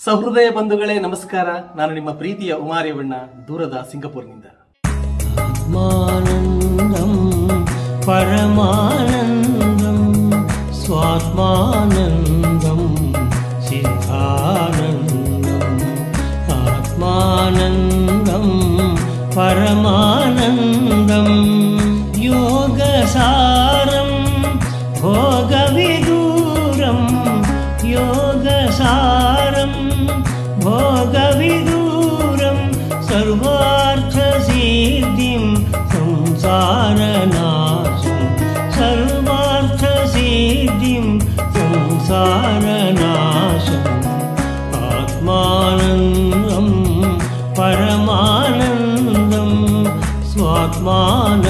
ಸಹೃದಯ ಬಂಧುಗಳೇ ನಮಸ್ಕಾರ ನಾನು ನಿಮ್ಮ ಪ್ರೀತಿಯ ಉಮಾರ್ಯವಣ್ಣ ದೂರದ ಸಿಂಗಪುರ್ನಿಂದ ಆತ್ಮಾನಂದಂ ಪರಮಾನಂದಂ ಸ್ವಾತ್ಮಾನಂದಂ ಸಿದ್ಧಾನಂದಂ ಆತ್ಮಾನಂದಂ ಪರಮಾನಂದಂ संसारनाशं सर्वार्थसिद्धिं संसारनाशम् आत्मानन्दं परमानन्दं स्वात्मानन्दं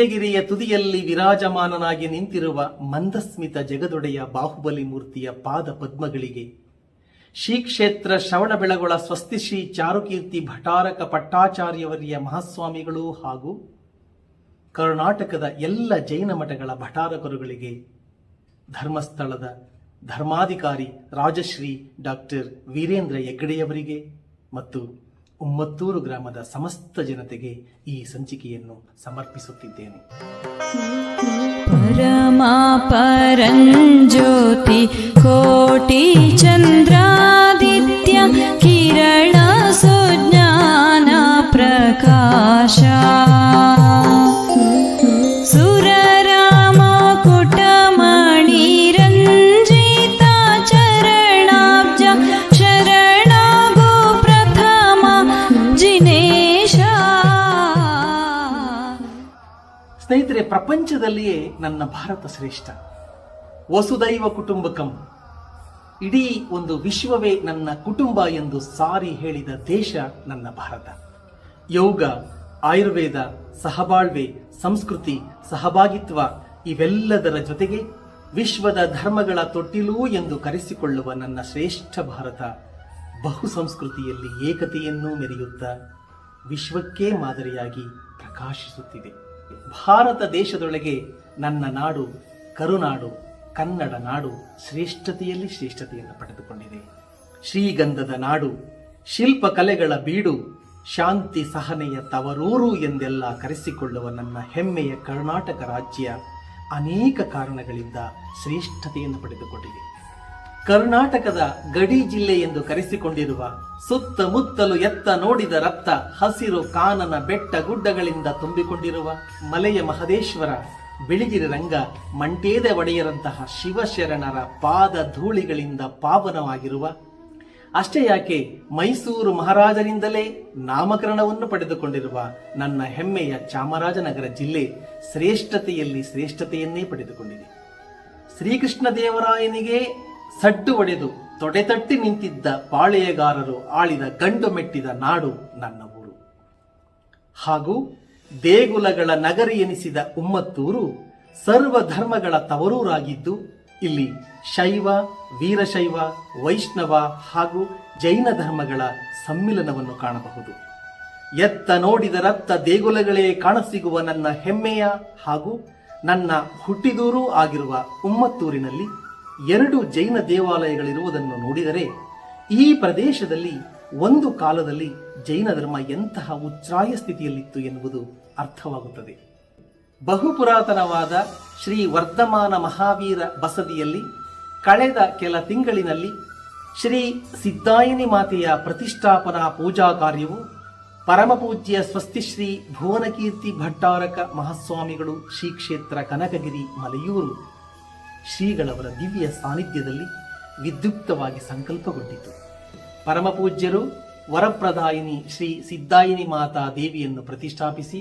ಹಿಂದೆಗಿರಿಯ ತುದಿಯಲ್ಲಿ ವಿರಾಜಮಾನನಾಗಿ ನಿಂತಿರುವ ಮಂದಸ್ಮಿತ ಜಗದೊಡೆಯ ಬಾಹುಬಲಿ ಮೂರ್ತಿಯ ಪಾದ ಪದ್ಮಗಳಿಗೆ. ಶ್ರೀ ಕ್ಷೇತ್ರ ಶ್ರವಣಬೆಳಗೊಳ ಸ್ವಸ್ತಿ ಶ್ರೀ ಚಾರುಕೀರ್ತಿ ಭಟಾರಕ ಪಟ್ಟಾಚಾರ್ಯವರಿಯ ಮಹಾಸ್ವಾಮಿಗಳು ಹಾಗೂ ಕರ್ನಾಟಕದ ಎಲ್ಲ ಜೈನ ಮಠಗಳ ಭಟಾರಕರುಗಳಿಗೆ ಧರ್ಮಸ್ಥಳದ ಧರ್ಮಾಧಿಕಾರಿ ರಾಜಶ್ರೀ ಡಾಕ್ಟರ್ ವೀರೇಂದ್ರ ಹೆಗ್ಗಡೆಯವರಿಗೆ ಮತ್ತು ಉಮ್ಮತ್ತೂರು ಗ್ರಾಮದ ಸಮಸ್ತ ಜನತೆಗೆ ಈ ಸಂಚಿಕೆಯನ್ನು ಸಮರ್ಪಿಸುತ್ತಿದ್ದೇನೆ. ಪರಮಾ ಪರಂಜ್ಯೋತಿ ಕೋಟಿ ಚಂದ್ರಾದಿತ್ಯ ಕಿರಣ ಸುಜ್ಞಾನ ಪ್ರಕಾಶ. ಪ್ರಪಂಚದಲ್ಲಿಯೇ ನನ್ನ ಭಾರತ ಶ್ರೇಷ್ಠ. ವಸುದೈವ ಕುಟುಂಬಕಂ. ಇಡೀ ಒಂದು ವಿಶ್ವವೇ ನನ್ನ ಕುಟುಂಬ ಎಂದು ಸಾರಿ ಹೇಳಿದ ದೇಶ ನನ್ನ ಭಾರತ. ಯೋಗ, ಆಯುರ್ವೇದ, ಸಹಬಾಳ್ವೆ, ಸಂಸ್ಕೃತಿ, ಸಹಭಾಗಿತ್ವ ಇವೆಲ್ಲದರ ಜೊತೆಗೆ ವಿಶ್ವದ ಧರ್ಮಗಳ ತೊಟ್ಟಿಲು ಎಂದು ಕರೆಸಿಕೊಳ್ಳುವ ನನ್ನ ಶ್ರೇಷ್ಠ ಭಾರತ. ಬಹು ಸಂಸ್ಕೃತಿಯಲ್ಲಿ ಏಕತೆಯನ್ನೂ ಮೆರೆಯುತ್ತಾ ವಿಶ್ವಕ್ಕೇ ಮಾದರಿಯಾಗಿ ಪ್ರಕಾಶಿಸುತ್ತಿದೆ. ಭಾರತ ದೇಶದೊಳಗೆ ನನ್ನ ನಾಡು, ಕರುನಾಡು, ಕನ್ನಡ ನಾಡು ಶ್ರೇಷ್ಠತೆಯಲ್ಲಿ ಶ್ರೇಷ್ಠತೆಯನ್ನು ಪಡೆದುಕೊಂಡಿದೆ. ಶ್ರೀಗಂಧದ ನಾಡು, ಶಿಲ್ಪಕಲೆಗಳ ಬೀಡು, ಶಾಂತಿ ಸಹನೆಯ ತವರೂರು ಎಂದೆಲ್ಲ ಕರೆಸಿಕೊಳ್ಳುವ ನನ್ನ ಹೆಮ್ಮೆಯ ಕರ್ನಾಟಕ ರಾಜ್ಯ ಅನೇಕ ಕಾರಣಗಳಿಂದ ಶ್ರೇಷ್ಠತೆಯನ್ನು ಪಡೆದುಕೊಂಡಿದೆ. ಕರ್ನಾಟಕದ ಗಡಿ ಜಿಲ್ಲೆ ಎಂದು ಕರೆಸಿಕೊಂಡಿರುವ ಸುತ್ತಮುತ್ತಲು ಎತ್ತ ನೋಡಿದ ರಕ್ತ, ಹಸಿರು ಕಾನನ ಬೆಟ್ಟ ಗುಡ್ಡಗಳಿಂದ ತುಂಬಿಕೊಂಡಿರುವ ಮಲೆಯ ಮಹದೇಶ್ವರ, ಬಿಳಿಗಿರಿ ರಂಗ ಮಂಟೇದ ಒಡೆಯರಂತಹ ಶಿವಶರಣರ ಪಾದ ಧೂಳಿಗಳಿಂದ ಪಾವನವಾಗಿರುವ, ಅಷ್ಟೇ ಯಾಕೆ ಮೈಸೂರು ಮಹಾರಾಜರಿಂದಲೇ ನಾಮಕರಣವನ್ನು ಪಡೆದುಕೊಂಡಿರುವ ನನ್ನ ಹೆಮ್ಮೆಯ ಚಾಮರಾಜನಗರ ಜಿಲ್ಲೆ ಶ್ರೇಷ್ಠತೆಯಲ್ಲಿ ಶ್ರೇಷ್ಠತೆಯನ್ನೇ ಪಡೆದುಕೊಂಡಿದೆ. ಶ್ರೀಕೃಷ್ಣ ದೇವರಾಯನಿಗೆ ಸಡ್ಡು ಒಡೆದು ತೊಡೆತಟ್ಟಿ ನಿಂತಿದ್ದ ಪಾಳೆಯಗಾರರು ಆಳಿದ ಗಂಡು ಮೆಟ್ಟಿದ ನಾಡು ನನ್ನ ಊರು. ಹಾಗೂ ದೇಗುಲಗಳ ನಗರಿ ಎನಿಸಿದ ಉಮ್ಮತ್ತೂರು ಸರ್ವ ಧರ್ಮಗಳ ತವರೂರಾಗಿದ್ದು, ಇಲ್ಲಿ ಶೈವ, ವೀರಶೈವ, ವೈಷ್ಣವ ಹಾಗೂ ಜೈನ ಧರ್ಮಗಳ ಸಮ್ಮಿಲನವನ್ನು ಕಾಣಬಹುದು. ಎತ್ತ ನೋಡಿದ ರಕ್ತ ದೇಗುಲಗಳೇ ಕಾಣಸಿಗುವ ನನ್ನ ಹೆಮ್ಮೆಯ ಹಾಗೂ ನನ್ನ ಹುಟ್ಟಿದೂರೂ ಆಗಿರುವ ಉಮ್ಮತ್ತೂರಿನಲ್ಲಿ ಎರಡು ಜೈನ ದೇವಾಲಯಗಳಿರುವುದನ್ನು ನೋಡಿದರೆ ಈ ಪ್ರದೇಶದಲ್ಲಿ ಒಂದು ಕಾಲದಲ್ಲಿ ಜೈನ ಧರ್ಮ ಎಂತಹ ಉಚ್ಛ್ರಾಯ ಸ್ಥಿತಿಯಲ್ಲಿತ್ತು ಎನ್ನುವುದು ಅರ್ಥವಾಗುತ್ತದೆ. ಬಹುಪುರಾತನವಾದ ಶ್ರೀ ವರ್ಧಮಾನ ಮಹಾವೀರ ಬಸದಿಯಲ್ಲಿ ಕಳೆದ ಕೆಲ ತಿಂಗಳಿನಲ್ಲಿ ಶ್ರೀ ಸಿದ್ದಾಯಿನಿ ಮಾತೆಯ ಪ್ರತಿಷ್ಠಾಪನಾ ಪೂಜಾ ಕಾರ್ಯವು ಪರಮಪೂಜ್ಯ ಸ್ವಸ್ತಿಶ್ರೀ ಭುವನಕೀರ್ತಿ ಭಟ್ಟಾರಕ ಮಹಾಸ್ವಾಮಿಗಳು ಶ್ರೀ ಕ್ಷೇತ್ರ ಕನಕಗಿರಿ ಮಲೆಯೂರು ಶ್ರೀಗಳವರ ದಿವ್ಯ ಸಾನ್ನಿಧ್ಯದಲ್ಲಿ ವಿದ್ಯುಕ್ತವಾಗಿ ಸಂಕಲ್ಪಗೊಂಡಿತು. ಪರಮಪೂಜ್ಯರು ವರಪ್ರದಾಯಿನಿ ಶ್ರೀ ಸಿದ್ದಾಯಿನಿ ಮಾತಾ ದೇವಿಯನ್ನು ಪ್ರತಿಷ್ಠಾಪಿಸಿ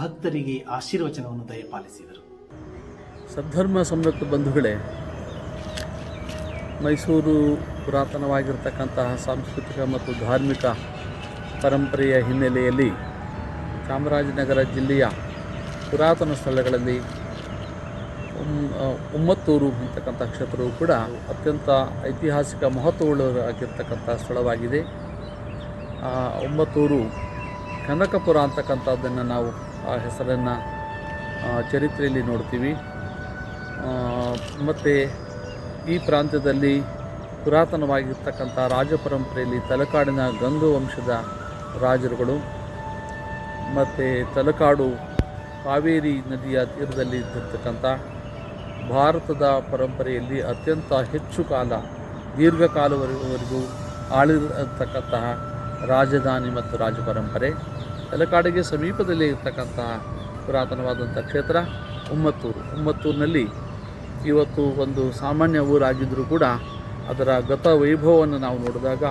ಭಕ್ತರಿಗೆ ಆಶೀರ್ವಚನವನ್ನು ದಯಪಾಲಿಸಿದರು. ಸದ್ಧರ್ಮ ಸಂಯುಕ್ತ ಬಂಧುಗಳೇ, ಮೈಸೂರು ಪುರಾತನವಾಗಿರ್ತಕ್ಕಂತಹ ಸಾಂಸ್ಕೃತಿಕ ಮತ್ತು ಧಾರ್ಮಿಕ ಪರಂಪರೆಯ ಹಿನ್ನೆಲೆಯಲ್ಲಿ ಚಾಮರಾಜನಗರ ಜಿಲ್ಲೆಯ ಪುರಾತನ ಸ್ಥಳಗಳಲ್ಲಿ ಉಮ್ಮತ್ತೂರು ಅಂತಕ್ಕಂಥ ಕ್ಷೇತ್ರವು ಕೂಡ ಅತ್ಯಂತ ಐತಿಹಾಸಿಕ ಮಹತ್ವವುಳ್ಳದಾಗಿರ್ತಕ್ಕಂಥ ಸ್ಥಳವಾಗಿದೆ. ಉಮ್ಮತ್ತೂರು ಕನಕಪುರ ಅಂತಕ್ಕಂಥದ್ದನ್ನು ನಾವು ಆ ಹೆಸರನ್ನು ಚರಿತ್ರೆಯಲ್ಲಿ ನೋಡ್ತೀವಿ. ಮತ್ತು ಈ ಪ್ರಾಂತ್ಯದಲ್ಲಿ ಪುರಾತನವಾಗಿರ್ತಕ್ಕಂಥ ರಾಜಪರಂಪರೆಯಲ್ಲಿ ತಲಕಾಡಿನ ಗಂಗು ವಂಶದ ರಾಜರುಗಳು, ಮತ್ತು ತಲಕಾಡು ಕಾವೇರಿ ನದಿಯ ತೀರದಲ್ಲಿ ಇದ್ದಿರ್ತಕ್ಕಂಥ ಭಾರತದ ಪರಂಪರೆಯಲ್ಲಿ ಅತ್ಯಂತ ಹೆಚ್ಚು ಕಾಲ, ದೀರ್ಘಕಾಲವರೆಗೂ ಆಳಿರತಕ್ಕಂತಹ ರಾಜಧಾನಿ ಮತ್ತು ರಾಜ ಪರಂಪರೆ ತಲಕಾಡಿಗೆ ಸಮೀಪದಲ್ಲಿ ಇರತಕ್ಕಂತಹ ಪುರಾತನವಾದಂಥ ಕ್ಷೇತ್ರ ಉಮ್ಮತ್ತೂರು. ಉಮ್ಮತ್ತೂರಿನಲ್ಲಿ ಇವತ್ತು ಒಂದು ಸಾಮಾನ್ಯ ಊರಾಗಿದ್ದರೂ ಕೂಡ ಅದರ ಗತ ವೈಭವವನ್ನು ನಾವು ನೋಡಿದಾಗ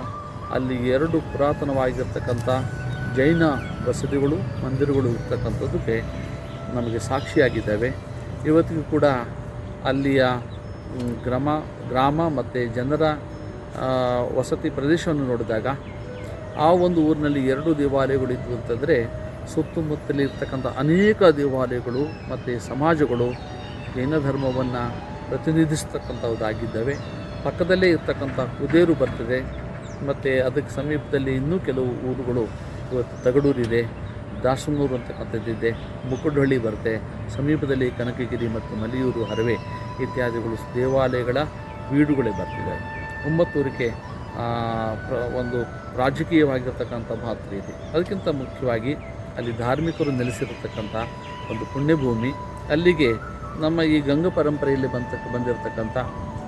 ಅಲ್ಲಿ ಎರಡು ಪುರಾತನವಾಗಿರ್ತಕ್ಕಂಥ ಜೈನ ಬಸದಿಗಳು ಮಂದಿರಗಳು ಇರ್ತಕ್ಕಂಥದ್ದಕ್ಕೆ ನಮಗೆ ಸಾಕ್ಷಿಯಾಗಿದ್ದಾವೆ. ಇವತ್ತಿಗೂ ಕೂಡ ಅಲ್ಲಿಯ ಗ್ರಾಮ ಗ್ರಾಮ ಮತ್ತು ಜನರ ವಸತಿ ಪ್ರದೇಶವನ್ನು ನೋಡಿದಾಗ ಆ ಒಂದು ಊರಿನಲ್ಲಿ ಎರಡು ದೇವಾಲಯಗಳು ಇದ್ವು ಅಂತಂದರೆ ಸುತ್ತಮುತ್ತಲಿರ್ತಕ್ಕಂಥ ಅನೇಕ ದೇವಾಲಯಗಳು ಮತ್ತು ಸಮಾಜಗಳು ಜೈನ ಧರ್ಮವನ್ನು ಪ್ರತಿನಿಧಿಸ್ತಕ್ಕಂಥದ್ದಾಗಿದ್ದಾವೆ. ಪಕ್ಕದಲ್ಲೇ ಇರ್ತಕ್ಕಂಥ ಕುದೇರು ಬರ್ತದೆ. ಮತ್ತು ಅದಕ್ಕೆ ಸಮೀಪದಲ್ಲಿ ಇನ್ನೂ ಕೆಲವು ಊರುಗಳು ಇವತ್ತು ತಗಡೂರಿದೆ. ದಾಸನೂರು ಅಂತಕ್ಕಂಥದ್ದಿದೆ ಮುಕುಡಹಳ್ಳಿ ಬರುತ್ತೆ, ಸಮೀಪದಲ್ಲಿ ಕನಕಗಿರಿ ಮತ್ತು ಮಲಿಯೂರು ಹರವೆ ಇತ್ಯಾದಿಗಳು ದೇವಾಲಯಗಳ ಬೀಡುಗಳೇ ಬರ್ತಿದೆ ಒಂಬತ್ತೂರಿಗೆ ಒಂದು ರಾಜಕೀಯವಾಗಿರ್ತಕ್ಕಂಥ ಮಹತ್ವ ಇದೆ. ಅದಕ್ಕಿಂತ ಮುಖ್ಯವಾಗಿ ಅಲ್ಲಿ ಧಾರ್ಮಿಕರು ನೆಲೆಸಿರತಕ್ಕಂಥ ಒಂದು ಪುಣ್ಯಭೂಮಿ. ಅಲ್ಲಿಗೆ ನಮ್ಮ ಈ ಗಂಗ ಪರಂಪರೆಯಲ್ಲಿ ಬಂತ ಬಂದಿರತಕ್ಕಂಥ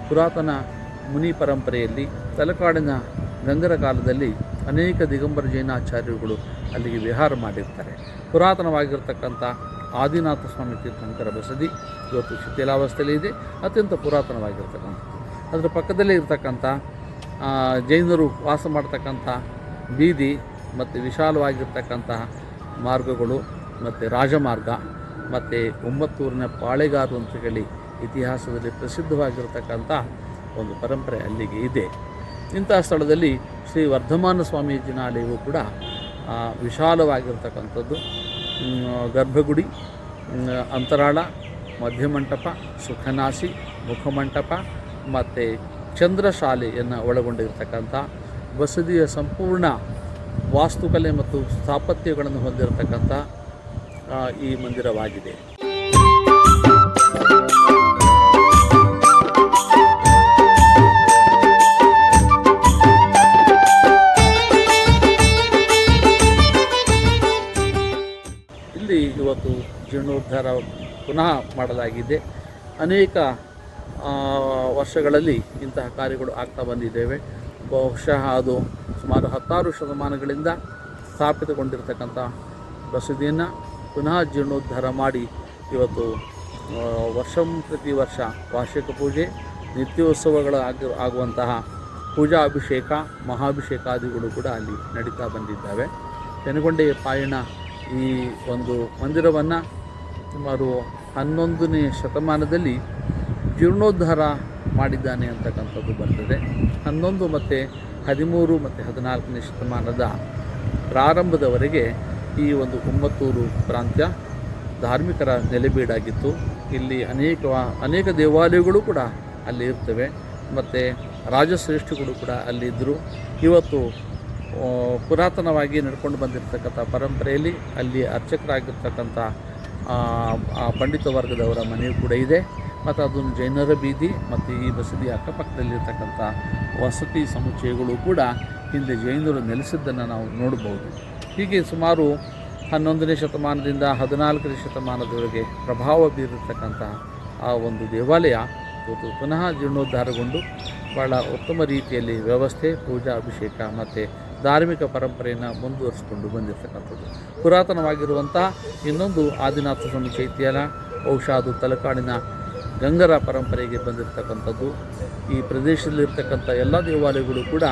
ಪುರಾತನ ಮುನಿ ಪರಂಪರೆಯಲ್ಲಿ ತಲಕಾಡಿನ ಗಂಗರ ಕಾಲದಲ್ಲಿ ಅನೇಕ ದಿಗಂಬರ ಜೈನಾಚಾರ್ಯರುಗಳು ಅಲ್ಲಿಗೆ ವಿಹಾರ ಮಾಡಿರ್ತಾರೆ. ಪುರಾತನವಾಗಿರ್ತಕ್ಕಂಥ ಆದಿನಾಥ ಸ್ವಾಮಿ ತೀರ್ಥಂಕರ ಬಸದಿ ಇವತ್ತು ಶಿಥಿಲಾವಸ್ಥೆಯಲ್ಲಿ ಇದೆ. ಅತ್ಯಂತ ಪುರಾತನವಾಗಿರ್ತಕ್ಕಂಥದ್ದು. ಅದರ ಪಕ್ಕದಲ್ಲೇ ಇರತಕ್ಕಂಥ ಜೈನರು ವಾಸ ಮಾಡ್ತಕ್ಕಂಥ ಬೀದಿ ಮತ್ತು ವಿಶಾಲವಾಗಿರ್ತಕ್ಕಂತಹ ಮಾರ್ಗಗಳು ಮತ್ತು ರಾಜಮಾರ್ಗ ಮತ್ತು ಒಂಬತ್ತೂರಿನ ಪಾಳೆಗಾರು ಅಂತ ಹೇಳಿ ಇತಿಹಾಸದಲ್ಲಿ ಪ್ರಸಿದ್ಧವಾಗಿರ್ತಕ್ಕಂಥ ಒಂದು ಪರಂಪರೆ ಅಲ್ಲಿಗೆ ಇದೆ. ಇಂತಹ ಸ್ಥಳದಲ್ಲಿ ಶ್ರೀ ವರ್ಧಮಾನ ಸ್ವಾಮೀಜಿನ ಆಲಯವು ಕೂಡ ವಿಶಾಲವಾಗಿರ್ತಕ್ಕಂಥದ್ದು. ಗರ್ಭಗುಡಿ ಅಂತರಾಳ, ಮಧ್ಯಮಂಟಪ, ಸುಖನಾಸಿ, ಮುಖಮಂಟಪ, ಮತ್ತು ಚಂದ್ರಶಾಲೆಯನ್ನು ಒಳಗೊಂಡಿರ್ತಕ್ಕಂಥ ಬಸದಿಯ ಸಂಪೂರ್ಣ ವಾಸ್ತುಕಲೆ ಮತ್ತು ಸ್ಥಾಪತ್ಯಗಳನ್ನು ಹೊಂದಿರತಕ್ಕಂಥ ಈ ಮಂದಿರವಾಗಿದೆ. ಜೀರ್ಣೋದ್ಧಾರ ಪುನಃ ಮಾಡಲಾಗಿದೆ. ಅನೇಕ ವರ್ಷಗಳಲ್ಲಿ ಇಂತಹ ಕಾರ್ಯಗಳು ಆಗ್ತಾ ಬಂದಿದ್ದೇವೆ. ಬಹುಶಃ ಅದು ಸುಮಾರು ಹತ್ತಾರು ಶತಮಾನಗಳಿಂದ ಸ್ಥಾಪಿತಗೊಂಡಿರ್ತಕ್ಕಂಥ ಬಸದಿಯನ್ನು ಪುನಃ ಜೀರ್ಣೋದ್ಧಾರ ಮಾಡಿ ಇವತ್ತು ವರ್ಷಂ ಪ್ರತಿ ವರ್ಷ ವಾರ್ಷಿಕ ಪೂಜೆ, ನಿತ್ಯೋತ್ಸವಗಳು ಆಗಿ ಆಗುವಂತಹ ಪೂಜಾ ಅಭಿಷೇಕ, ಮಹಾಭಿಷೇಕಾದಿಗಳು ಕೂಡ ಅಲ್ಲಿ ನಡೀತಾ ಬಂದಿದ್ದಾವೆ. ತೆನಗೊಂಡೆ ಪಾಯಣ ಈ ಒಂದು ಮಂದಿರವನ್ನು ಸುಮಾರು ಹನ್ನೊಂದನೇ ಶತಮಾನದಲ್ಲಿ ಜೀರ್ಣೋದ್ಧಾರ ಮಾಡಿದ್ದಾನೆ ಅಂತಕ್ಕಂಥದ್ದು ಬರ್ತದೆ. ಹನ್ನೊಂದು ಮತ್ತು ಹದಿಮೂರು ಮತ್ತು ಹದಿನಾಲ್ಕನೇ ಶತಮಾನದ ಪ್ರಾರಂಭದವರೆಗೆ ಈ ಒಂದು ಉಮ್ಮತ್ತೂರು ಪ್ರಾಂತ್ಯ ಧಾರ್ಮಿಕರ ನೆಲೆಬೀಡಾಗಿತ್ತು. ಇಲ್ಲಿ ಅನೇಕ ಅನೇಕ ದೇವಾಲಯಗಳು ಕೂಡ ಅಲ್ಲಿ ಇರ್ತವೆ. ಮತ್ತು ರಾಜಶ್ರೇಷ್ಠಿಗಳು ಕೂಡ ಅಲ್ಲಿದ್ದರು ಇವತ್ತು ಪುರಾತನವಾಗಿ ನಡ್ಕೊಂಡು ಬಂದಿರತಕ್ಕಂಥ ಪರಂಪರೆಯಲ್ಲಿ ಅಲ್ಲಿ ಅರ್ಚಕರಾಗಿರ್ತಕ್ಕಂಥ ಪಂಡಿತ ವರ್ಗದವರ ಮನೆಯೂ ಕೂಡ ಇದೆ. ಮತ್ತು ಅದೊಂದು ಜೈನರ ಬೀದಿ, ಮತ್ತು ಈ ಬಸದಿ ಅಕ್ಕಪಕ್ಕದಲ್ಲಿರ್ತಕ್ಕಂಥ ವಸತಿ ಸಮುಚ್ಚಯಗಳು ಕೂಡ ಹಿಂದೆ ಜೈನರು ನೆಲೆಸಿದ್ದನ್ನು ನಾವು ನೋಡಬಹುದು ಹೀಗೆ ಸುಮಾರು ಹನ್ನೊಂದನೇ ಶತಮಾನದಿಂದ ಹದಿನಾಲ್ಕನೇ ಶತಮಾನದವರೆಗೆ ಪ್ರಭಾವ ಬೀರಿರ್ತಕ್ಕಂಥ ಆ ಒಂದು ದೇವಾಲಯ ಇವತ್ತು ಪುನಃ ಜೀರ್ಣೋದ್ಧಾರಗೊಂಡು ಭಾಳ ಉತ್ತಮ ರೀತಿಯಲ್ಲಿ ವ್ಯವಸ್ಥೆ, ಪೂಜಾ, ಅಭಿಷೇಕ ಮತ್ತು ಧಾರ್ಮಿಕ ಪರಂಪರೆಯನ್ನು ಮುಂದುವರಿಸಿಕೊಂಡು ಬಂದಿರತಕ್ಕಂಥದ್ದು. ಪುರಾತನವಾಗಿರುವಂಥ ಇನ್ನೊಂದು ಆದಿನಾಥ ಸ್ವಾಮಿ ಚೈತ್ಯಾಲ ಬಹುಶಃ ಅದು ತಲಕಾಡಿನ ಗಂಗರ ಪರಂಪರೆಗೆ ಬಂದಿರತಕ್ಕಂಥದ್ದು. ಈ ಪ್ರದೇಶದಲ್ಲಿರ್ತಕ್ಕಂಥ ಎಲ್ಲ ದೇವಾಲಯಗಳು ಕೂಡ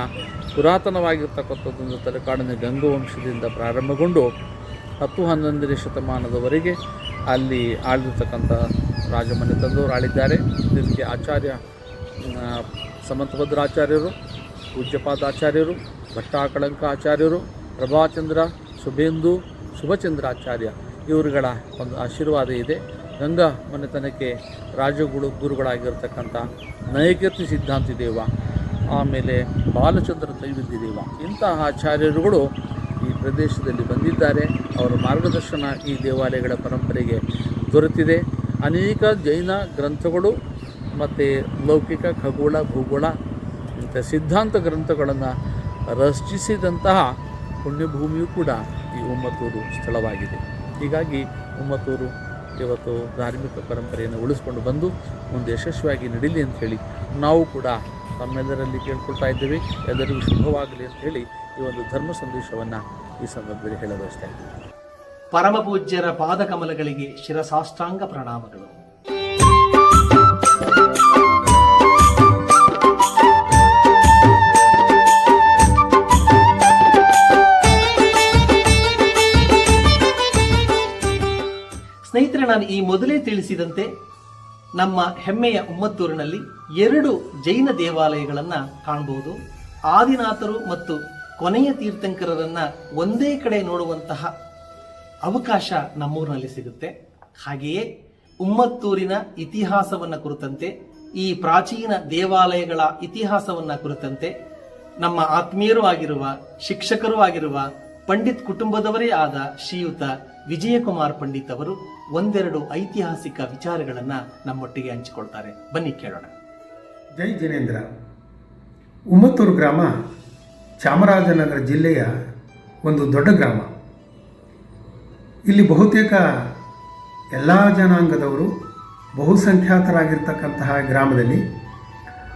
ಪುರಾತನವಾಗಿರ್ತಕ್ಕಂಥದ್ದೊಂದು ತಲಕಾಡಿನ ಗಂಗವಂಶದಿಂದ ಪ್ರಾರಂಭಗೊಂಡು ಹತ್ತು ಹನ್ನೊಂದನೇ ಶತಮಾನದವರೆಗೆ ಅಲ್ಲಿ ಆಳಿರ್ತಕ್ಕಂಥ ರಾಜಮನೆತನದವರು ಆಳಿದ್ದಾರೆ ಇದಕ್ಕೆ ಆಚಾರ್ಯ ಸಮಂತಭದ್ರಾಚಾರ್ಯರು ಸಮಂತಭದ್ರಾಚಾರ್ಯರು ಪೂಜ್ಯಪಾದಾಚಾರ್ಯರು ಭಟ್ಟಾಕಳಂಕ ಆಚಾರ್ಯರು ಪ್ರಭಾಚಂದ್ರ ಶುಭೇಂದು ಶುಭಚಂದ್ರಾಚಾರ್ಯ ಇವರುಗಳ ಒಂದು ಆಶೀರ್ವಾದ ಇದೆ. ಗಂಗಾ ಮನೆತನಕ್ಕೆ ರಾಜಗುರು ಗುರುಗಳಾಗಿರ್ತಕ್ಕಂಥ ನಯಕೀರ್ತಿ ಸಿದ್ಧಾಂತಿ ದೇವ ಆಮೇಲೆ ಬಾಲಚಂದ್ರ ತೈವಿದ್ಯ ದೇವ ಇಂತಹ ಆಚಾರ್ಯರುಗಳು ಈ ಪ್ರದೇಶದಲ್ಲಿ ಬಂದಿದ್ದಾರೆ. ಅವರ ಮಾರ್ಗದರ್ಶನ ಈ ದೇವಾಲಯಗಳ ಪರಂಪರೆಗೆ ದೊರೆತಿದೆ. ಅನೇಕ ಜೈನ ಗ್ರಂಥಗಳು ಮತ್ತು ಲೌಕಿಕ ಖಗೋಳ, ಭೂಗೋಳ ಮತ್ತು ಸಿದ್ಧಾಂತ ಗ್ರಂಥಗಳನ್ನು ರಚಿಸಿದಂತಹ ಪುಣ್ಯಭೂಮಿಯೂ ಕೂಡ ಈ ಉಮ್ಮತ್ತೂರು ಸ್ಥಳವಾಗಿದೆ. ಹೀಗಾಗಿ ಉಮ್ಮತ್ತೂರು ಇವತ್ತು ಧಾರ್ಮಿಕ ಪರಂಪರೆಯನ್ನು ಉಳಿಸ್ಕೊಂಡು ಬಂದು ಮುಂದೆ ಯಶಸ್ವಿಯಾಗಿ ನಡೀಲಿ ಅಂತ ಹೇಳಿ ನಾವು ಕೂಡ ತಮ್ಮೆಲ್ಲರಲ್ಲಿ ಕೇಳ್ಕೊಳ್ತಾ ಇದ್ದೇವೆ. ಎಲ್ಲರಿಗೂ ಶುಭವಾಗಲಿ ಅಂತ ಹೇಳಿ ಈ ಒಂದು ಧರ್ಮ ಸಂದೇಶವನ್ನು ಈ ಸಂದರ್ಭದಲ್ಲಿ ಹೇಳಬಯಸ್ತಾ ಇದ್ದೇವೆ ಇದ್ದೀವಿ ಪರಮ ಪೂಜ್ಯರ ಪಾದಕಮಲಗಳಿಗೆ ಶಿರಸಾಷ್ಟಾಂಗ ಪ್ರಣಾಮಗಳು. ಸ್ನೇಹಿತರೆ, ನಾನು ಈ ಮೊದಲೇ ತಿಳಿಸಿದಂತೆ ನಮ್ಮ ಹೆಮ್ಮೆಯ ಉಮ್ಮತ್ತೂರಿನಲ್ಲಿ ಎರಡು ಜೈನ ದೇವಾಲಯಗಳನ್ನು ಕಾಣಬಹುದು ಆದಿನಾಥರು ಮತ್ತು ಕೊನೆಯ ತೀರ್ಥಂಕರರನ್ನ ಒಂದೇ ಕಡೆ ನೋಡುವಂತಹ ಅವಕಾಶ ನಮ್ಮೂರಿನಲ್ಲಿ ಸಿಗುತ್ತೆ. ಹಾಗೆಯೇ ಉಮ್ಮತ್ತೂರಿನ ಇತಿಹಾಸವನ್ನ ಕುರಿತಂತೆ, ಈ ಪ್ರಾಚೀನ ದೇವಾಲಯಗಳ ಇತಿಹಾಸವನ್ನ ಕುರಿತಂತೆ, ನಮ್ಮ ಆತ್ಮೀಯರೂ ಆಗಿರುವ, ಶಿಕ್ಷಕರೂ ಆಗಿರುವ ಪಂಡಿತ್ ಕುಟುಂಬದವರೇ ಆದ ಶ್ರೀಯುತ ವಿಜಯಕುಮಾರ್ ಪಂಡಿತ್ ಅವರು ಒಂದೆರಡು ಐತಿಹಾಸಿಕ ವಿಚಾರಗಳನ್ನು ನಮ್ಮೊಟ್ಟಿಗೆ ಹಂಚಿಕೊಳ್ತಾರೆ. ಬನ್ನಿ ಕೇಳೋಣ. ಜೈ ಜಿನೇಂದ್ರ. ಉಮ್ಮತ್ತೂರು ಗ್ರಾಮ ಚಾಮರಾಜನಗರ ಜಿಲ್ಲೆಯ ಒಂದು ದೊಡ್ಡ ಗ್ರಾಮ. ಇಲ್ಲಿ ಬಹುತೇಕ ಎಲ್ಲ ಜನಾಂಗದವರು ಬಹುಸಂಖ್ಯಾತರಾಗಿರ್ತಕ್ಕಂತಹ ಗ್ರಾಮದಲ್ಲಿ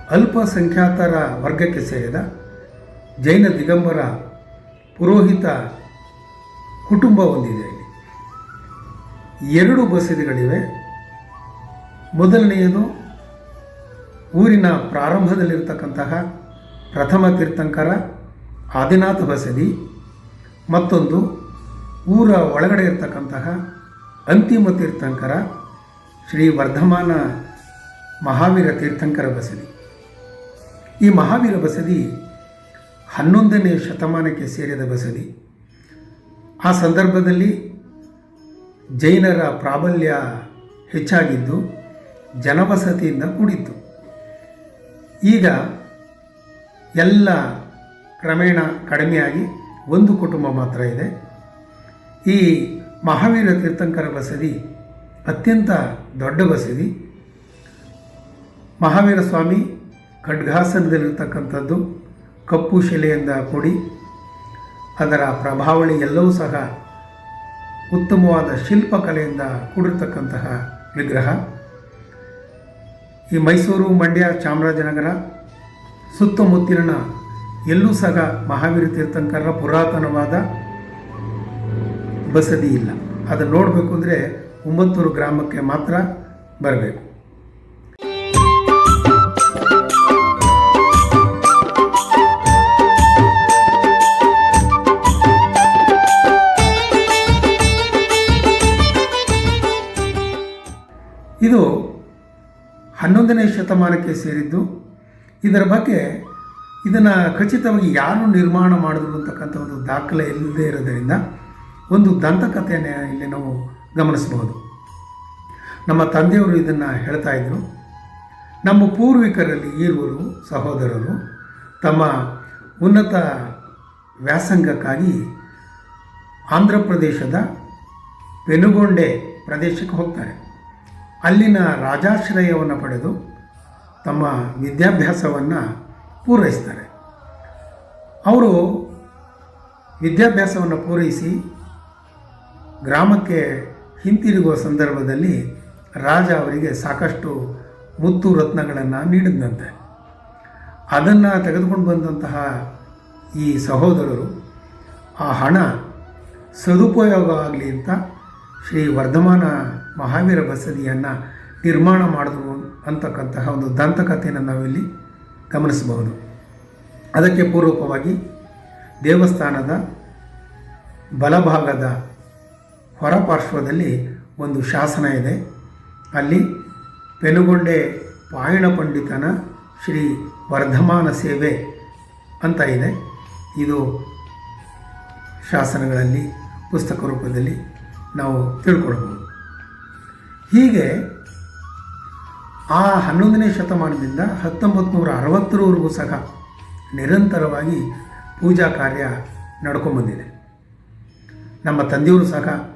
ಅಲ್ಪಸಂಖ್ಯಾತರ ವರ್ಗಕ್ಕೆ ಸೇರಿದ ಜೈನ ದಿಗಂಬರ ಪುರೋಹಿತ ಕುಟುಂಬ ಹೊಂದಿದೆ. ಎರಡು ಬಸದಿಗಳಿವೆ ಮೊದಲನೆಯದು ಊರಿನ ಪ್ರಾರಂಭದಲ್ಲಿರತಕ್ಕಂತಹ ಪ್ರಥಮ ತೀರ್ಥಂಕರ ಆದಿನಾಥ ಬಸದಿ ಮತ್ತೊಂದು ಊರ ಒಳಗಡೆ ಇರತಕ್ಕಂತಹ ಅಂತಿಮ ತೀರ್ಥಂಕರ ಶ್ರೀ ವರ್ಧಮಾನ ಮಹಾವೀರ ತೀರ್ಥಂಕರ ಬಸದಿ ಈ ಮಹಾವೀರ ಬಸದಿ ಹನ್ನೊಂದನೇ ಶತಮಾನಕ್ಕೆ ಸೇರಿದ ಬಸದಿ ಆ ಸಂದರ್ಭದಲ್ಲಿ ಜೈನರ ಪ್ರಾಬಲ್ಯ ಹೆಚ್ಚಾಗಿದ್ದು ಜನವಸತಿಯಿಂದ ಕೂಡಿತ್ತು. ಈಗ ಎಲ್ಲ ಕ್ರಮೇಣ ಕಡಿಮೆಯಾಗಿ ಒಂದು ಕುಟುಂಬ ಮಾತ್ರ ಇದೆ. ಈ ಮಹಾವೀರ ತೀರ್ಥಂಕರ ಬಸದಿ ಅತ್ಯಂತ ದೊಡ್ಡ ಬಸದಿ. ಮಹಾವೀರ ಸ್ವಾಮಿ ಖಡ್ಗಾಸನದಲ್ಲಿರ್ತಕ್ಕಂಥದ್ದು ಕಪ್ಪು ಶಿಲೆಯಿಂದ ಕೂಡಿ ಅದರ ಪ್ರಭಾವಳಿ ಎಲ್ಲವೂ ಸಹ ಉತ್ತಮವಾದ ಶಿಲ್ಪಕಲೆಯಿಂದ ಕೂಡಿರ್ತಕ್ಕಂತಹ ವಿಗ್ರಹ. ಈ ಮೈಸೂರು ಮಂಡ್ಯ ಚಾಮರಾಜನಗರ ಸುತ್ತಮುತ್ತಲಿನ ಎಲ್ಲೂ ಸಹ ಮಹಾವೀರ ತೀರ್ಥಂಕರರ ಪುರಾತನವಾದ ಬಸದಿ ಇಲ್ಲ. ಅದನ್ನು ನೋಡಬೇಕು ಅಂದರೆ ಒಂಬತ್ತೂರು ಗ್ರಾಮಕ್ಕೆ ಮಾತ್ರ ಬರಬೇಕು. ಹನ್ನೊಂದನೇ ಶತಮಾನಕ್ಕೆ ಸೇರಿದ್ದು, ಇದರ ಬಗ್ಗೆ ಇದನ್ನು ಖಚಿತವಾಗಿ ಯಾರು ನಿರ್ಮಾಣ ಮಾಡಿದ್ರು ಅಂತಕ್ಕಂಥ ಒಂದು ದಾಖಲೆ ಇಲ್ಲದೆ ಇರೋದರಿಂದ ಒಂದು ದಂತಕಥೆಯನ್ನು ಇಲ್ಲಿ ನಾವು ಗಮನಿಸಬಹುದು. ನಮ್ಮ ತಂದೆಯವರು ಇದನ್ನು ಹೇಳ್ತಾ ಇದ್ದರು ನಮ್ಮ ಪೂರ್ವಿಕರಲ್ಲಿ ಈರುವರು, ಸಹೋದರರು ತಮ್ಮ ಉನ್ನತ ವ್ಯಾಸಂಗಕ್ಕಾಗಿ ಆಂಧ್ರ ಪ್ರದೇಶದ ಪೆನುಗೊಂಡೆ ಪ್ರದೇಶಕ್ಕೆ ಹೋಗ್ತಾರೆ. ಅಲ್ಲಿನ ರಾಜಾಶ್ರಯವನ್ನು ಪಡೆದು ತಮ್ಮ ವಿದ್ಯಾಭ್ಯಾಸವನ್ನು ಪೂರೈಸ್ತಾರೆ. ಅವರು ವಿದ್ಯಾಭ್ಯಾಸವನ್ನು ಪೂರೈಸಿ ಗ್ರಾಮಕ್ಕೆ ಹಿಂತಿರುಗುವ ಸಂದರ್ಭದಲ್ಲಿ ರಾಜ ಅವರಿಗೆ ಸಾಕಷ್ಟು ಮುತ್ತು ರತ್ನಗಳನ್ನು ನೀಡಿದಂತೆ. ಅದನ್ನು ತೆಗೆದುಕೊಂಡು ಬಂದಂತಹ ಈ ಸಹೋದರರು ಆ ಹಣ ಸದುಪಯೋಗ ಆಗಲಿ ಅಂತ ಶ್ರೀ ವರ್ಧಮಾನ ಮಹಾವೀರ ಬಸದಿಯನ್ನು ನಿರ್ಮಾಣ ಮಾಡಿದ್ರು ಅಂತಕ್ಕಂತಹ ಒಂದು ದಂತಕಥೆಯನ್ನು ನಾವಿಲ್ಲಿ ಗಮನಿಸಬಹುದು. ಅದಕ್ಕೆ ಪೂರ್ವಕವಾಗಿ ದೇವಸ್ಥಾನದ ಬಲಭಾಗದ ಹೊರಪಾರ್ಶ್ವದಲ್ಲಿ ಒಂದು ಶಾಸನ ಇದೆ. ಅಲ್ಲಿ ಪೆನುಗೊಂಡೆ ಪಾಯಣ ಪಂಡಿತನ ಶ್ರೀ ವರ್ಧಮಾನ ಸೇವೆ ಅಂತ ಇದೆ. ಇದು ಶಾಸನಗಳಲ್ಲಿ, ಪುಸ್ತಕ ರೂಪದಲ್ಲಿ ನಾವು ತಿಳ್ಕೊಳ್ಬೋದು ಹೀಗೆ ಆ ಹನ್ನೊಂದನೇ ಶತಮಾನದಿಂದ ಹತ್ತೊಂಬತ್ತು ನೂರ ಅರವತ್ತರವರೆಗೂ ಸಹ ನಿರಂತರವಾಗಿ ಪೂಜಾ ಕಾರ್ಯ ನಡ್ಕೊಂಬಂದಿದೆ. ನಮ್ಮ ತಂದೆಯವರು ಸಹ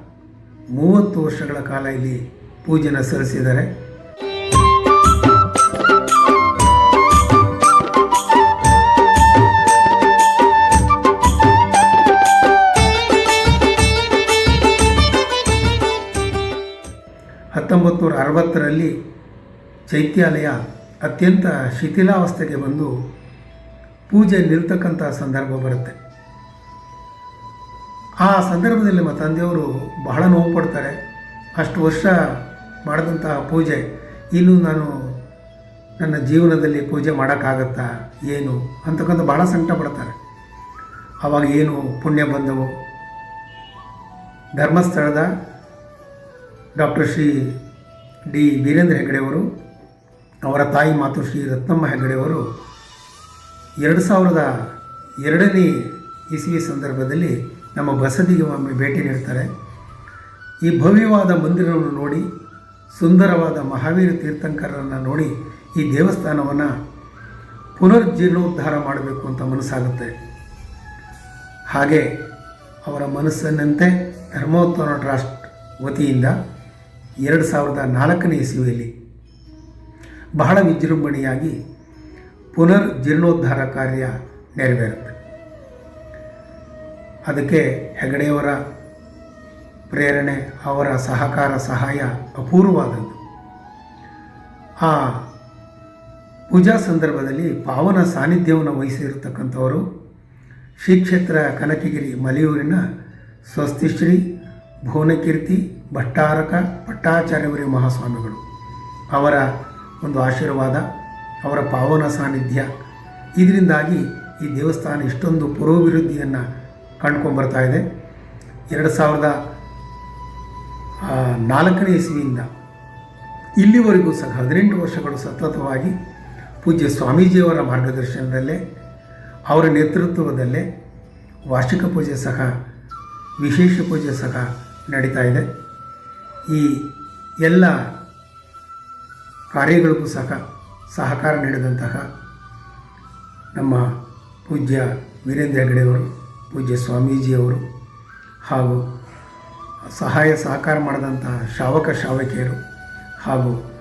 ಮೂವತ್ತು ವರ್ಷಗಳ ಕಾಲ ಇಲ್ಲಿ ಪೂಜೆನ ಸಲ್ಲಿಸಿದ್ದಾರೆ. ನೂರ ಅರವತ್ತರಲ್ಲಿ ಚೈತ್ಯಾಲಯ ಅತ್ಯಂತ ಶಿಥಿಲಾವಸ್ಥೆಗೆ ಬಂದು ಪೂಜೆ ನಿಲ್ತಕ್ಕಂಥ ಸಂದರ್ಭ ಬರುತ್ತೆ. ಆ ಸಂದರ್ಭದಲ್ಲಿ ನಮ್ಮ ತಂದೆಯವರು ಬಹಳ ನೋವು ಪಡ್ತಾರೆ. ಅಷ್ಟು ವರ್ಷ ಮಾಡಿದಂತಹ ಪೂಜೆ, ಇನ್ನು ನಾನು ನನ್ನ ಜೀವನದಲ್ಲಿ ಪೂಜೆ ಮಾಡೋಕ್ಕಾಗತ್ತಾ, ಏನು ಅಂತಕ್ಕಂಥ ಬಹಳ ಸಂಕಟ ಪಡ್ತಾರೆ. ಆವಾಗ ಏನು ಪುಣ್ಯ ಬಂದವು. ಧರ್ಮಸ್ಥಳದ ಡಾಕ್ಟರ್ ಶ್ರೀ ಡಿ ವೀರೇಂದ್ರ ಹೆಗಡೆಯವರು ಅವರ ತಾಯಿ ಮಾತು ಶ್ರೀ ರತ್ನಮ್ಮ ಹೆಗಡೆಯವರು ಎರಡು ಸಾವಿರದ ಎರಡನೇ ಇಸವಿ ಸಂದರ್ಭದಲ್ಲಿ ನಮ್ಮ ಬಸದಿಗೆ ಒಮ್ಮೆ ಭೇಟಿ ನೀಡ್ತಾರೆ. ಈ ಭವ್ಯವಾದ ಮಂದಿರವನ್ನು ನೋಡಿ, ಸುಂದರವಾದ ಮಹಾವೀರ ತೀರ್ಥಂಕರರನ್ನು ನೋಡಿ ಈ ದೇವಸ್ಥಾನವನ್ನು ಪುನರ್ಜೀರ್ಣೋದ್ಧಾರ ಮಾಡಬೇಕು ಅಂತ ಮನಸ್ಸಾಗುತ್ತೆ. ಹಾಗೆ ಅವರ ಮನಸ್ಸಿನಂತೆ ಧರ್ಮೋತ್ಥಾನ ಟ್ರಸ್ಟ್ ವತಿಯಿಂದ ಎರಡು ಸಾವಿರದ ನಾಲ್ಕನೇ ಇಸವಿಯಲ್ಲಿ ಬಹಳ ವಿಜೃಂಭಣೆಯಾಗಿ ಪುನರ್ ಜೀರ್ಣೋದ್ಧಾರ ಕಾರ್ಯ ನೆರವೇರುತ್ತೆ. ಅದಕ್ಕೆ ಹೆಗಡೆಯವರ ಪ್ರೇರಣೆ, ಅವರ ಸಹಕಾರ, ಸಹಾಯ ಅಪೂರ್ವವಾದದ್ದು. ಆ ಪೂಜಾ ಸಂದರ್ಭದಲ್ಲಿ ಪಾವನ ಸಾನ್ನಿಧ್ಯವನ್ನು ವಹಿಸಿರತಕ್ಕಂಥವರು ಶ್ರೀ ಕ್ಷೇತ್ರ ಕನಕಗಿರಿ ಮಲೆಯೂರಿನ ಸ್ವಸ್ತಿಶ್ರೀ ಭುವನಕೀರ್ತಿ ಭಟ್ಟಾರಕ ಭಟ್ಟಾಚಾರ್ಯವರಿ ಮಹಾಸ್ವಾಮಿಗಳು. ಅವರ ಒಂದು ಆಶೀರ್ವಾದ, ಅವರ ಪಾವನ ಸಾನ್ನಿಧ್ಯ. ಇದರಿಂದಾಗಿ ಈ ದೇವಸ್ಥಾನ ಇಷ್ಟೊಂದು ಪುರೋಭಿವೃದ್ಧಿಯನ್ನು ಕಂಡ್ಕೊಂಡ್ಬರ್ತಾ ಇದೆ. ಎರಡು ಸಾವಿರದ ನಾಲ್ಕನೇ ಇಸ್ವಿಯಿಂದ ಇಲ್ಲಿವರೆಗೂ ಸಹ ಹದಿನೆಂಟು ವರ್ಷಗಳು ಸತತವಾಗಿ ಪೂಜ್ಯ ಸ್ವಾಮೀಜಿಯವರ ಮಾರ್ಗದರ್ಶನದಲ್ಲೇ, ಅವರ ನೇತೃತ್ವದಲ್ಲೇ ವಾರ್ಷಿಕ ಪೂಜೆ ಸಹ, ವಿಶೇಷ ಪೂಜೆ ಸಹ ನಡೀತಾ ಇದೆ. ಈ ಎಲ್ಲ ಕಾರ್ಯಗಳಿಗೂ ಸಹ ಸಹಕಾರ ನೀಡಿದಂತಹ ನಮ್ಮ ಪೂಜ್ಯ ವೀರೇಂದ್ರ ಹೆಗಡೆಯವರು ಪೂಜ್ಯ ಸ್ವಾಮೀಜಿಯವರು ಹಾಗೂ ಸಹಾಯ ಸಹಕಾರ ಮಾಡಿದಂತಹ ಶಾವಕ ಶಾವಕಿಯರು ಹಾಗೂ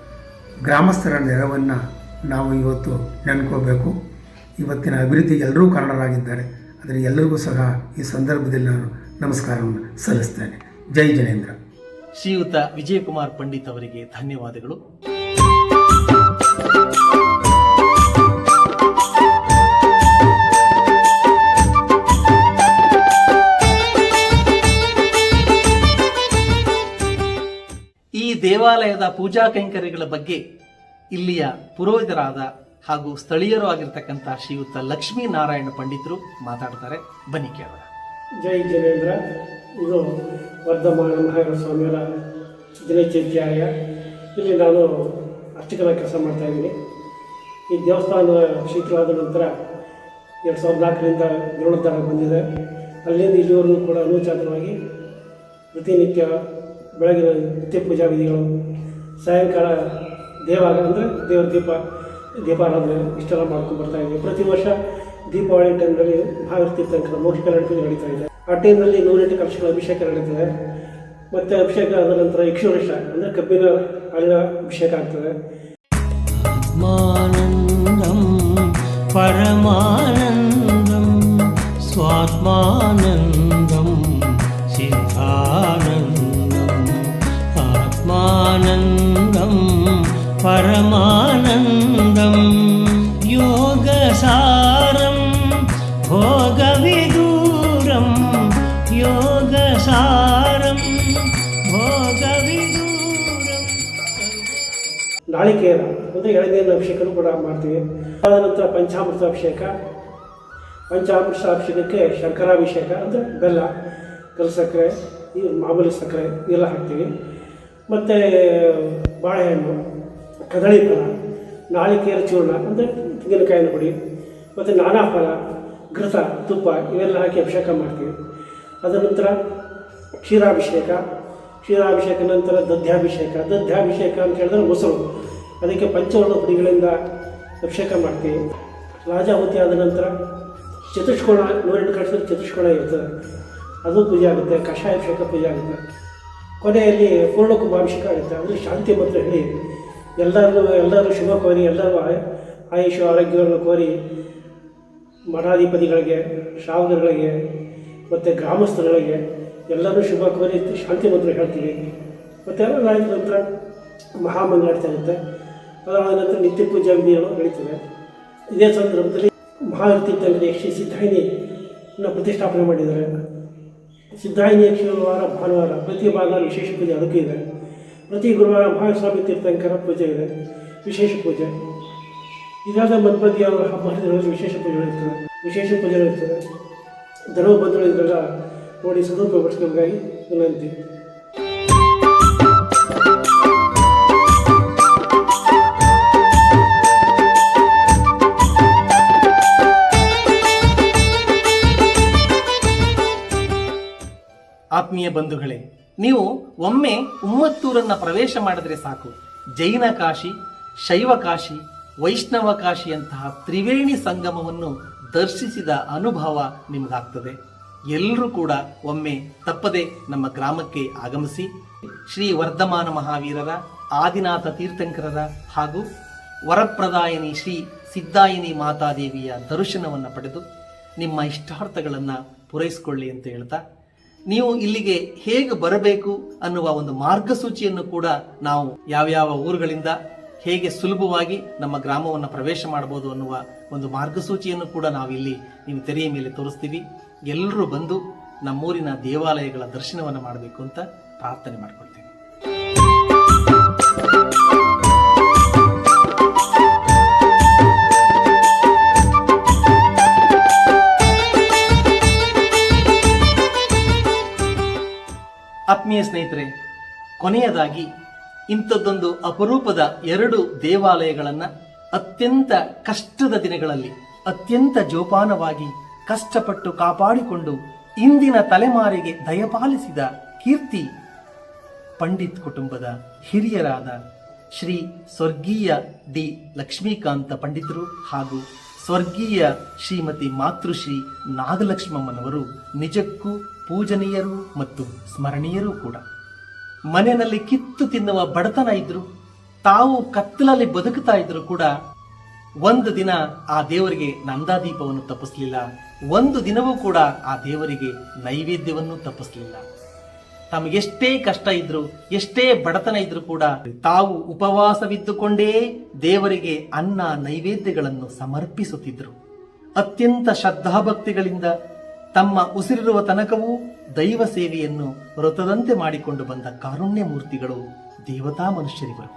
ಗ್ರಾಮಸ್ಥರ ನೆರವನ್ನು ನಾವು ಇವತ್ತು ನೆನ್ಕೋಬೇಕು. ಇವತ್ತಿನ ಅಭಿವೃದ್ಧಿಗೆ ಎಲ್ಲರೂ ಕಾರಣರಾಗಿದ್ದಾರೆ. ಆದರೆ ಎಲ್ಲರಿಗೂ ಸಹ ಈ ಸಂದರ್ಭದಲ್ಲಿ ನಾನು ನಮಸ್ಕಾರವನ್ನು ಸಲ್ಲಿಸ್ತೇನೆ. ಜೈ ಜನೇಂದ್ರ. ಶ್ರೀಯುತ ವಿಜಯಕುಮಾರ್ ಪಂಡಿತ್ ಅವರಿಗೆ ಧನ್ಯವಾದಗಳು. ಈ ದೇವಾಲಯದ ಪೂಜಾ ಕೈಂಕರ್ಯಗಳ ಬಗ್ಗೆ ಇಲ್ಲಿಯ ಪುರೋಹಿತರಾದ ಹಾಗೂ ಸ್ಥಳೀಯರು ಆಗಿರ್ತಕ್ಕಂಥ ಶ್ರೀಯುತ ಲಕ್ಷ್ಮೀ ನಾರಾಯಣ ಪಂಡಿತರು ಮಾತಾಡ್ತಾರೆ. ಬನ್ನಿ ಕೇಳೋಣ. ಜೈ ಜನೇಂದ್ರ. ಇದು ವರ್ಧಮಾನ ಮಹಾವೀರ ಸ್ವಾಮಿಯವರ ದಿನಚರ್ಯಾಲಯ ಇಲ್ಲಿ ನಾನು ಅರ್ಚಕನ ಕೆಲಸ ಮಾಡ್ತಾಯಿದ್ದೀನಿ ಈ ದೇವಸ್ಥಾನ ಶೀಘ್ರವಾದ ನಂತರ ಎರಡು ಸಾವಿರದ ನಾಲ್ಕರಿಂದ ಜೀರ್ಣೋದ್ಧಾರ ಬಂದಿದೆ. ಅಲ್ಲಿಂದ ಇಲ್ಲಿವರೆಗೂ ಕೂಡ ಅನುಚಾತನವಾಗಿ ಪ್ರತಿನಿತ್ಯ ಬೆಳಗಿನ ನಿತ್ಯ ಪೂಜಾ ವಿಧಿಗಳು, ಸಾಯಂಕಾಲ ದೇವಾಗ ಅಂದರೆ ದೇವರ ದೀಪ, ದೀಪಾರಾಧನೆ ಇಷ್ಟೆಲ್ಲ ಮಾಡ್ಕೊಂಡು ಬರ್ತಾಯಿದ್ದೀವಿ ಪ್ರತಿ ವರ್ಷ ದೀಪಾವಳಿ ಟೈಮ್ನಲ್ಲಿ ಭಾವಿಸ್ತಿರ್ತಕ್ಕಂಥ ಮೋಕ್ಷ ಕಲ್ಯಾಣ ಪೂಜೆ ನಡೀತಾ ಇದೆ. ಆ ಟೈಮ್ನಲ್ಲಿ ನೂರೆಂಟು ಕಲಶಗಳ ಅಭಿಷೇಕ ನಡೀತದೆ. ಮತ್ತು ಅಭಿಷೇಕ ಆದ ನಂತರ ಯಕ್ಷೋರೇಷ ಅಂದರೆ ಕಬ್ಬಿನ ಹಾಲಿನ ಅಭಿಷೇಕ ಆಗ್ತದೆ. ಪರಮಾನಂದಂ, ಸ್ವಾತ್ಮಾನಂದಂ, ಸಿದ್ಧಾನಂದಂ, ಆತ್ಮಾನಂದಂ ಪರಮ ಎಳನೀರಿನ ಅಭಿಷೇಕನೂ ಕೂಡ ಮಾಡ್ತೀವಿ. ಅದಾದ ನಂತರ ಪಂಚಾಮೃತ ಅಭಿಷೇಕ ಪಂಚಾಮೃತ ಅಭಿಷೇಕಕ್ಕೆ ಶಂಕರಾಭಿಷೇಕ ಅಂದರೆ ಬೆಲ್ಲ ಕಲ್ ಸಕ್ಕರೆ, ಈ ಮಾಮೂಲಿ ಸಕ್ಕರೆ ಇವೆಲ್ಲ ಹಾಕ್ತೀವಿ. ಮತ್ತು ಬಾಳೆಹಣ್ಣು, ಕದಳಿ ಫಲ ನಾಳಿಕೇರ ಚೂರ್ಣ ಅಂದರೆ ತೆಂಗಿನಕಾಯಿನ ಪುಡಿ, ಮತ್ತು ನಾನಾ ಫಲ, ಘೃತ, ತುಪ್ಪ ಇವೆಲ್ಲ ಹಾಕಿ ಅಭಿಷೇಕ ಮಾಡ್ತೀವಿ. ಅದರ ನಂತರ ಕ್ಷೀರಾಭಿಷೇಕ. ಕ್ಷೀರಾಭಿಷೇಕ ನಂತರ ದಧ್ಯಾಭಿಷೇಕ ದಧ್ಯಾಭಿಷೇಕ ಅಂತ ಹೇಳಿದ್ರೆ ಮೊಸರು. ಅದಕ್ಕೆ ಪಂಚವರ್ಣ ಪುಡಿಗಳಿಂದ ಅಭಿಷೇಕ ಮಾಡ್ತೀವಿ. ರಾಜಾಹುತಿ ಆದ ನಂತರ ಚತುಷ್ಕೋಣ, ನೂರೆಂಟು ಕಳಿಸಿದ್ರೆ ಚತುಷ್ಕೋಣ ಇರ್ತದೆ ಅದು ಪೂಜೆ ಆಗುತ್ತೆ ಕಷಾಯಾಭಿಷೇಕ ಪೂಜೆ ಆಗುತ್ತೆ. ಕೊನೆಯಲ್ಲಿ ಪೂರ್ಣ ಆಗುತ್ತೆ. ಅದು ಶಾಂತಿ ಮಂತ್ರ ಹೇಳಿ. ಎಲ್ಲರೂ ಎಲ್ಲರೂ ಶುಭ ಕೋರಿ, ಎಲ್ಲರೂ ಆಯ್- ಆಯುಷ ಆರೋಗ್ಯವನ್ನು ಕೋರಿ ಮಠಾಧಿಪತಿಗಳಿಗೆ, ಶ್ರಾವಕರುಗಳಿಗೆ, ಮತ್ತು ಗ್ರಾಮಸ್ಥರುಗಳಿಗೆ ಎಲ್ಲರೂ ಶುಭ ಕೋರಿ ಶಾಂತಿ ಮಂತ್ರ ಹೇಳ್ತೀವಿ. ಮತ್ತು ನಂತರ ಮಹಾಮಂಗಳಾರತಿ ಆಗುತ್ತೆ. ಅದಾದ ನಂತರ ನಿತ್ಯ ಪೂಜಾ ವಿಧಿಗಳು ನಡೀತದೆ. ಇದೇ ಸಂದರ್ಭದಲ್ಲಿ ಮಹಾವೀರ್ತಿ ತಂದ್ರೆ ಯಕ್ಷಿ ಸಿದ್ಧಾಯಿನಿನ ಪ್ರತಿಷ್ಠಾಪನೆ ಮಾಡಿದ್ದಾರೆ. ಸಿದ್ಧಾಯಿನಿ ಗುರುವಾರ ಭಾನುವಾರ ಪ್ರತಿ ಭಾನುವಾರ ವಿಶೇಷ ಪೂಜೆ ಅದಕ್ಕೂ ಇದೆ. ಪ್ರತಿ ಗುರುವಾರ ಮಹಾಸ್ವಾಮಿ ತೀರ್ಥಂಕರ ಪೂಜೆ ಇದೆ. ವಿಶೇಷ ಪೂಜೆ. ಇದಾದ ಮಧ್ಯ ಹಬ್ಬ ವಿಶೇಷ ವಿಶೇಷ ಪೂಜೆಗಳಿರ್ತದೆ ವಿಶೇಷ ಪೂಜೆಗಳಿರ್ತದೆ ಧರ್ಮ ಇದ್ದಾಗ ನೋಡಿ ಸದುಪಯೋಗಿಸ್ಬೇಕಾಗಿ ವಿನಂತಿ. ಆತ್ಮೀಯ ಬಂಧುಗಳೇ, ನೀವು ಒಮ್ಮೆ ಉಮ್ಮತ್ತೂರನ್ನು ಪ್ರವೇಶ ಮಾಡಿದ್ರೆ ಸಾಕು. ಜೈನ ಕಾಶಿ, ಶೈವ ಕಾಶಿ, ವೈಷ್ಣವ ಕಾಶಿಯಂತಹ ತ್ರಿವೇಣಿ ಸಂಗಮವನ್ನು ದರ್ಶಿಸಿದ ಅನುಭವ ನಿಮಗಾಗ್ತದೆ. ಎಲ್ಲರೂ ಕೂಡ ಒಮ್ಮೆ ತಪ್ಪದೆ ನಮ್ಮ ಗ್ರಾಮಕ್ಕೆ ಆಗಮಿಸಿ, ಶ್ರೀ ವರ್ಧಮಾನ ಮಹಾವೀರರ, ಆದಿನಾಥ ತೀರ್ಥಂಕರರ ಹಾಗೂ ವರಪ್ರದಾಯಿನಿ ಶ್ರೀ ಸಿದ್ದಾಯಿನಿ ಮಾತಾದೇವಿಯ ದರ್ಶನವನ್ನು ಪಡೆದು ನಿಮ್ಮ ಇಷ್ಟಾರ್ಥಗಳನ್ನು ಪೂರೈಸಿಕೊಳ್ಳಿ ಅಂತ ಹೇಳ್ತಾ ನೀವು ಇಲ್ಲಿಗೆ ಹೇಗೆ ಬರಬೇಕು ಅನ್ನುವ ಒಂದು ಮಾರ್ಗಸೂಚಿಯನ್ನು ಕೂಡ ನಾವು ಯಾವ್ಯಾವ ಊರುಗಳಿಂದ ಹೇಗೆ ಸುಲಭವಾಗಿ ನಮ್ಮ ಗ್ರಾಮವನ್ನು ಪ್ರವೇಶ ಮಾಡಬಹುದು ಅನ್ನುವ ಒಂದು ಮಾರ್ಗಸೂಚಿಯನ್ನು ಕೂಡ ನಾವು ಇಲ್ಲಿ ನೀವು ತೆರೆಯ ಮೇಲೆ ತೋರಿಸ್ತೀವಿ. ಎಲ್ಲರೂ ಬಂದು ನಮ್ಮೂರಿನ ದೇವಾಲಯಗಳ ದರ್ಶನವನ್ನು ಮಾಡಬೇಕು ಅಂತ ಪ್ರಾರ್ಥನೆ ಮಾಡ್ಕೊಳ್ತೀವಿ ಆತ್ಮೀಯ ಸ್ನೇಹಿತರೆ, ಕೊನೆಯದಾಗಿ ಇಂಥದ್ದೊಂದು ಅಪರೂಪದ ಎರಡು ದೇವಾಲಯಗಳನ್ನು ಅತ್ಯಂತ ಕಷ್ಟದ ದಿನಗಳಲ್ಲಿ, ಅತ್ಯಂತ ಜೋಪಾನವಾಗಿ ಕಷ್ಟಪಟ್ಟು ಕಾಪಾಡಿಕೊಂಡು ಇಂದಿನ ತಲೆಮಾರಿಗೆ ದಯಪಾಲಿಸಿದ ಕೀರ್ತಿ ಪಂಡಿತ್ ಕುಟುಂಬದ ಹಿರಿಯರಾದ ಶ್ರೀ ಸ್ವರ್ಗೀಯ ಡಿ ಲಕ್ಷ್ಮೀಕಾಂತ ಪಂಡಿತರು ಹಾಗೂ ಸ್ವರ್ಗೀಯ ಶ್ರೀಮತಿ ಮಾತೃಶ್ರೀ ನಾಗಲಕ್ಷ್ಮಮ್ಮನವರು ನಿಜಕ್ಕೂ ಪೂಜನೀಯರು ಮತ್ತು ಸ್ಮರಣೀಯರೂ ಕೂಡ. ಮನೆಯಲ್ಲಿ ಕಿತ್ತು ತಿನ್ನುವ ಬಡತನ ಇದ್ರು, ತಾವು ಕತ್ತಲಲ್ಲಿ ಬದುಕುತ್ತಾ ಇದ್ರು ಕೂಡ ಒಂದು ದಿನ ಆ ದೇವರಿಗೆ ನಂದಾದೀಪವನ್ನು ತಪ್ಪಿಸಲಿಲ್ಲ. ಒಂದು ದಿನವೂ ಕೂಡ ಆ ದೇವರಿಗೆ ನೈವೇದ್ಯವನ್ನು ತಪ್ಪಿಸ್ಲಿಲ್ಲ. ತಮಗೆಷ್ಟೇ ಕಷ್ಟ ಇದ್ರು, ಎಷ್ಟೇ ಬಡತನ ಇದ್ರು ಕೂಡ ತಾವು ಉಪವಾಸವಿದ್ದುಕೊಂಡೇ ದೇವರಿಗೆ ಅನ್ನ ನೈವೇದ್ಯಗಳನ್ನು ಸಮರ್ಪಿಸುತ್ತಿದ್ರು ಅತ್ಯಂತ ಶ್ರದ್ಧಾಭಕ್ತಿಗಳಿಂದ ತಮ್ಮ ಉಸಿರಿರುವ ತನಕವೂ ದೈವ ಸೇವೆಯನ್ನು ವ್ರತದಂತೆ ಮಾಡಿಕೊಂಡು ಬಂದ ಕಾರುಣ್ಯ ಮೂರ್ತಿಗಳು ದೇವತಾ ಮನುಷ್ಯರಿವರು.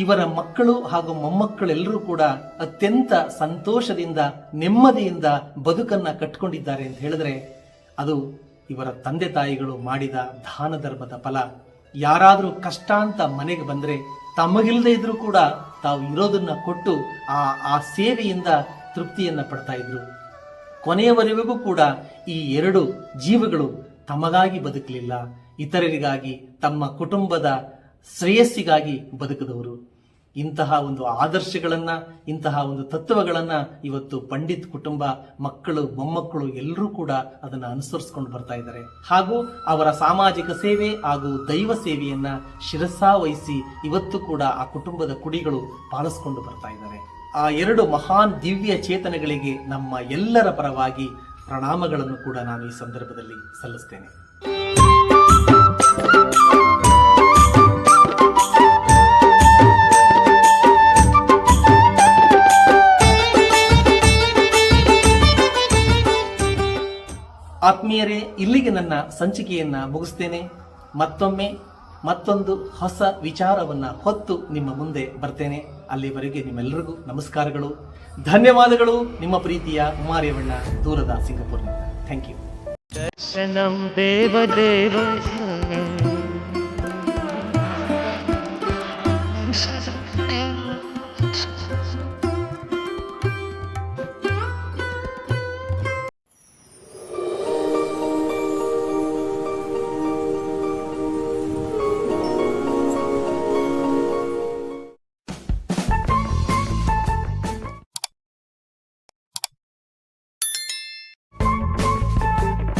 ಇವರ ಮಕ್ಕಳು ಹಾಗೂ ಮೊಮ್ಮಕ್ಕಳೆಲ್ಲರೂ ಕೂಡ ಅತ್ಯಂತ ಸಂತೋಷದಿಂದ, ನೆಮ್ಮದಿಯಿಂದ ಬದುಕನ್ನ ಕಟ್ಕೊಂಡಿದ್ದಾರೆ ಅಂತ ಹೇಳಿದ್ರೆ ಅದು ಇವರ ತಂದೆ ತಾಯಿಗಳು ಮಾಡಿದ ದಾನ ಧರ್ಮದ ಫಲ. ಯಾರಾದರೂ ಕಷ್ಟ ಅಂತ ಮನೆಗೆ ಬಂದರೆ ತಮಗಿಲ್ಲದೆ ಇದ್ರೂ ಕೂಡ ತಾವು ಇರೋದನ್ನ ಕೊಟ್ಟು ಆ ಆ ಸೇವೆಯಿಂದ ತೃಪ್ತಿಯನ್ನು ಪಡ್ತಾ ಇದ್ರು. ಕೊನೆಯವರೆಗೂ ಕೂಡ ಈ ಎರಡು ಜೀವಗಳು ತಮಗಾಗಿ ಬದುಕಲಿಲ್ಲ. ಇತರರಿಗಾಗಿ ತಮ್ಮ ಕುಟುಂಬದ ಶ್ರೇಯಸ್ಸಿಗಾಗಿ ಬದುಕಿದವರು. ಇಂತಹ ಒಂದು ಆದರ್ಶಗಳನ್ನು, ಇಂತಹ ಒಂದು ತತ್ವಗಳನ್ನು ಇವತ್ತು ಪಂಡಿತ್ ಕುಟುಂಬ, ಮಕ್ಕಳು, ಮೊಮ್ಮಕ್ಕಳು ಎಲ್ಲರೂ ಕೂಡ ಅದನ್ನ ಅನುಸರಿಸ್ಕೊಂಡು ಬರ್ತಾ ಇದ್ದಾರೆ. ಹಾಗೂ ಅವರ ಸಾಮಾಜಿಕ ಸೇವೆ ಹಾಗೂ ದೈವ ಸೇವೆಯನ್ನ ಶಿರಸಾ ವಹಿಸಿ ಇವತ್ತು ಕೂಡ ಆ ಕುಟುಂಬದ ಕುಡಿಗಳು ಪಾಲಿಸ್ಕೊಂಡು ಬರ್ತಾ ಇದ್ದಾರೆ. ಆ ಎರಡು ಮಹಾನ್ ದಿವ್ಯ ಚೇತನಗಳಿಗೆ ನಮ್ಮ ಎಲ್ಲರ ಪರವಾಗಿ ಪ್ರಣಾಮಗಳನ್ನು ಕೂಡ ನಾನು ಈ ಸಂದರ್ಭದಲ್ಲಿ ಸಲ್ಲಿಸ್ತೇನೆ. ಆತ್ಮೀಯರೇ, ಇಲ್ಲಿಗೆ ನನ್ನ ಸಂಚಿಕೆಯನ್ನ ಮುಗಿಸ್ತೇನೆ. ಮತ್ತೊಮ್ಮೆ ಮತ್ತೊಂದು ಹೊಸ ವಿಚಾರವನ್ನ ಹೊತ್ತು ನಿಮ್ಮ ಮುಂದೆ ಬರ್ತೇನೆ. ಅಲ್ಲಿವರೆಗೆ ನಿಮ್ಮೆಲ್ಲರಿಗೂ ನಮಸ್ಕಾರಗಳು. ಧನ್ಯವಾದಗಳು ನಿಮ್ಮ ಪ್ರೀತಿಯ ಕುಮಾರ್ಯವಣ್ಣ ದೂರದ ಸಿಂಗಪುರ್ನಿಂದ. Thank you